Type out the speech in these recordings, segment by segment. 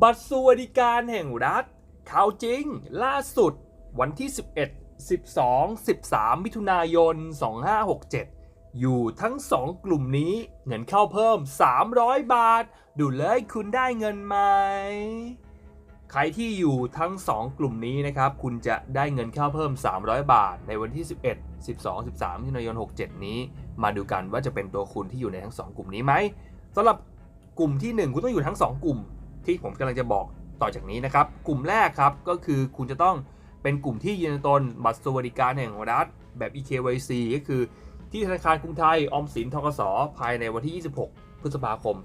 บัตรสวัสดิการแห่งรัฐข่าวจริง ล่าสุด วันที่ 11 12 13 มิถุนายน 2567 อยู่ทั้ง 2 กลุ่มนี้เงินเข้าเพิ่ม 300 บาท ดูเลยคุณได้เงินไหม ใครที่อยู่ทั้ง 2 กลุ่มนี้นะครับ คุณจะได้เงินเข้าเพิ่ม 300 บาท ในวันที่ 11 12 13มิถุนายน 67 นี้ มาดูกันว่าจะเป็นตัวคุณที่อยู่ในทั้ง 2 กลุ่มนี้ไหมสำหรับกลุ่มที่ 1 คุณต้องอยู่ทั้ง 2 กลุ่ม ที่ผมกำลังจะบอกต่อจากนี้นะครับ กลุ่มแรกครับก็คือคุณจะต้องเป็นกลุ่มที่ยืนตนบัตรสวัสดิการแห่งรัฐ แบบ EKYC ก็คือที่ธนาคารกรุงไทยออมสินทกสภายในวันที่ 26 พฤษภาคม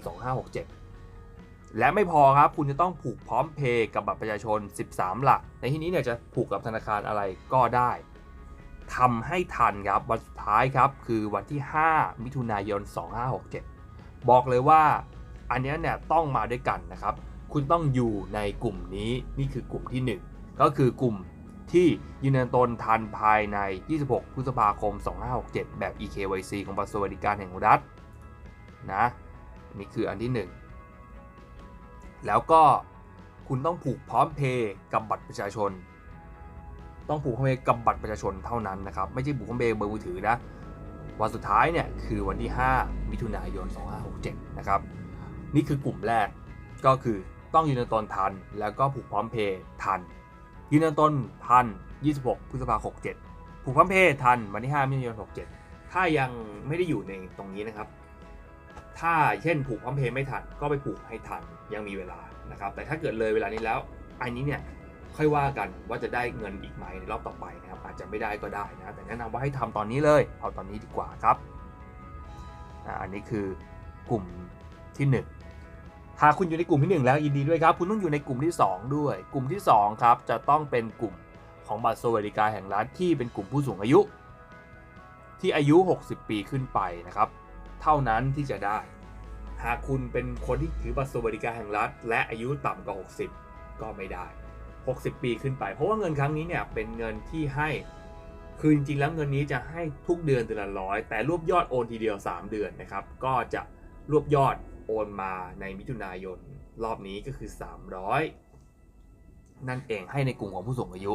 2567 และไม่พอครับคุณจะต้องผูกพร้อมเพย์กับบัตรประชาชน 13 หลัก ในที่นี้เนี่ยจะผูกกับธนาคารอะไรก็ได้ทำให้ทันครับวันสุดท้ายครับคือวันที่ 5 มิถุนายน 2567 บอกเลยว่า อันนี้เนี่ยต้องมาด้วยกันนะครับ คุณต้องอยู่ในกลุ่มนี้นี่คือกลุ่มที่ 1 ก็คือกลุ่มที่ยืนยันตนทันภายใน 26 พฤษภาคม 2567 แบบ EKYC ของบัตรสวัสดิการแห่งรัฐนะนี่คืออันที่ 1 แล้วก็คุณต้องผูกพร้อมเพย์กับบัตรประชาชน ต้องผูกพร้อมเพย์กับบัตรประชาชนเท่านั้นนะครับ ไม่ใช่ผูกพร้อมเพย์เบอร์มือถือนะ วันสุดท้ายเนี่ยคือวันที่ 5 มิถุนายน 2567 นะครับ นี่คือกลุ่มแรกก็คือต้องยืนยันตนทัน แล้วก็ผูกพร้อมเพย์ทัน ยืนยันตนทัน 26 พฤษภาคม67 ผูกพร้อมเพย์ทันวันที่ 5มิถุนายน67 ถ้ายังไม่ได้อยู่ในตรงนี้นะครับ ถ้าเช่นผูกพร้อมเพย์ไม่ทันก็ไปผูกให้ทันยังมีเวลานะครับ แต่ถ้าเกิดเลยเวลานี้แล้วอันนี้เนี่ยค่อยว่ากันว่าจะได้เงินอีกไหมในรอบต่อไปนะครับอาจจะไม่ได้ก็ได้นะแต่แนะนำว่าให้ทำตอนนี้เลยเอาตอนนี้ดีกว่าครับอันนี้คือกลุ่ม ที่ 1 หากคุณอยู่ในกลุ่มที่ 1 แล้วยินดีด้วยครับ คุณต้องอยู่ในกลุ่มที่ 2 ด้วย กลุ่มที่2ครับจะต้องเป็นกลุ่มของบัตรสวัสดิการแห่งรัฐที่เป็นกลุ่มผู้สูงอายุ ที่อายุ 60 ปีขึ้นไปนะครับ เท่านั้นที่จะได้ หากคุณเป็นคนที่ถือบัตรสวัสดิการแห่งรัฐ และอายุต่ำกว่า 60 ก็ไม่ได้ 60 ปีขึ้นไป เพราะว่าเงินครั้งนี้เนี่ยเป็นเงินที่ให้คือจริงๆแล้วเงินนี้จะให้ทุกเดือนเดือนละร้อยแต่รวบยอดโอนทีเดียว 3 เดือนนะครับ ก็จะรวบยอด โอนมาในมิถุนายนรอบนี้ก็คือ 300 นั่นเองให้ในกลุ่มของผู้สูงอายุ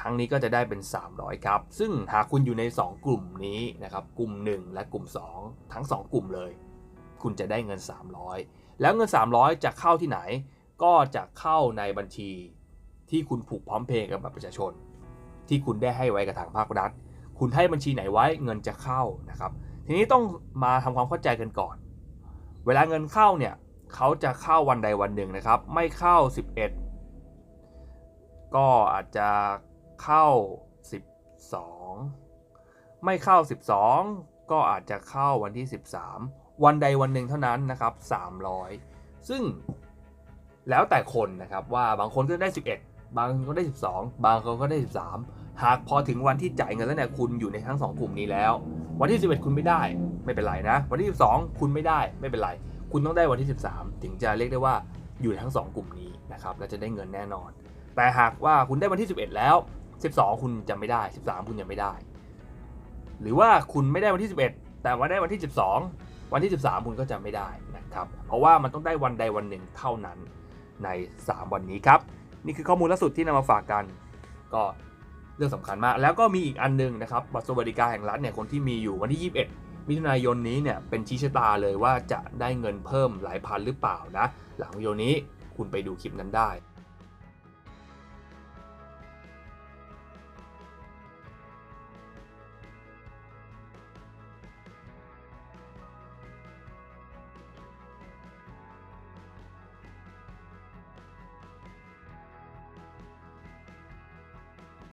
ครั้งนี้ก็จะได้เป็น 300 ครับ ซึ่งหากคุณอยู่ใน 2 กลุ่มนี้นะครับ กลุ่ม 1 และกลุ่ม 2 ทั้ง 2 กลุ่มเลย คุณจะได้เงิน 300 แล้วเงิน 300 จะเข้าที่ไหน ก็จะเข้าในบัญชีที่คุณผูกพร้อมเพย์กับบัตรประชาชน ที่คุณได้ให้ไว้กับทางภาครัฐ คุณให้บัญชีไหนไว้เงินจะเข้านะครับ ทีนี้ต้องมาทำความเข้าใจกันก่อน เวลาเงินเข้าเนี่ยเขาจะเข้าวันใดวันหนึ่งนะครับ ไม่เข้า 11 ก็อาจจะเข้า 12 ไม่เข้า 12 ก็อาจจะเข้าวันที่ 13 วันใดวันหนึ่งเท่านั้นนะครับ 300 ซึ่งแล้วแต่คนนะครับว่าบางคนก็ได้ 11 บางคนก็ได้ 12 บางคนก็ได้ 13 หากพอถึงวันที่จ่ายเงินแล้วเนี่ยคุณอยู่ในทั้ง 2 กลุ่มนี้แล้ว วันที่ 11 คุณไม่ได้ไม่เป็นไรนะ วันที่ 12 คุณไม่ได้ไม่เป็นไร คุณต้องได้วันที่ 13 ถึงจะเรียกได้ว่าอยู่ในทั้ง 2 กลุ่มนี้นะครับและจะได้เงินแน่นอน แต่หากว่าคุณได้วันที่ 11 แล้ว 12 คุณจะไม่ได้ 13 คุณยังไม่ได้ หรือว่าคุณไม่ได้วันที่ 11 แต่ว่าได้วันที่ 12 วันที่ 13 คุณก็จะไม่ได้นะครับเพราะว่ามันต้องได้วันใดวันหนึ่งเท่านั้นใน 3 วันนี้ครับนี่คือข้อมูลล่าสุดที่นำมาฝากกัน ก็ เรื่องสำคัญมาก แล้วก็มีอีกอันหนึงนะครับบัตรสวัสดิการแห่งรัฐเนี่ยคนที่มีอยู่วันที่ 21 มิถุนายนนี้เนี่ยเป็นชี้ชะตาเลยว่าจะได้เงินเพิ่มหลายพันหรือเปล่านะ หลังวิดีโอนี้คุณไปดูคลิปนั้นได้